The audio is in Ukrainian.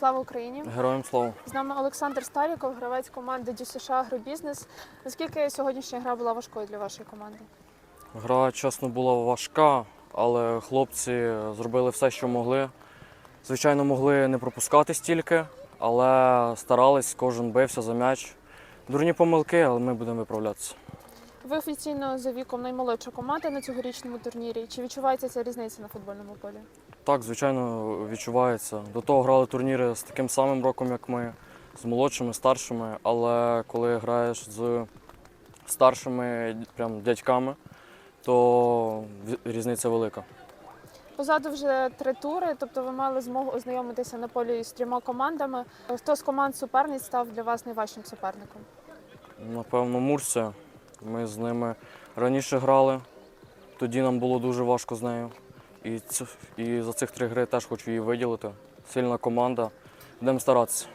Слава Україні! Героям слава. З нами Олександр Старіков, гравець команди ДЮСШ Агробізнес. Наскільки сьогоднішня гра була важкою для вашої команди? Гра, чесно, була важка, але хлопці зробили все, що могли. Звичайно, могли не пропускати стільки, але старались, кожен бився за м'яч. Дурні помилки, але ми будемо виправлятися. Ви офіційно за віком наймолодша команда на цьогорічному турнірі. Чи відчувається ця різниця на футбольному полі? Так, звичайно, відчувається. До того грали турніри з таким самим роком, як ми, з молодшими, старшими, але коли граєш з старшими прям дядьками, то різниця велика. Позаду вже три тури, тобто ви мали змогу ознайомитися на полі з трьома командами. Хто з команд суперниць став для вас найважчим суперником? Напевно, Мурсія. Ми з ними раніше грали, тоді нам було дуже важко з нею. І, ць, і за цих три гри теж хочу її виділити. Сильна команда. Будемо старатися.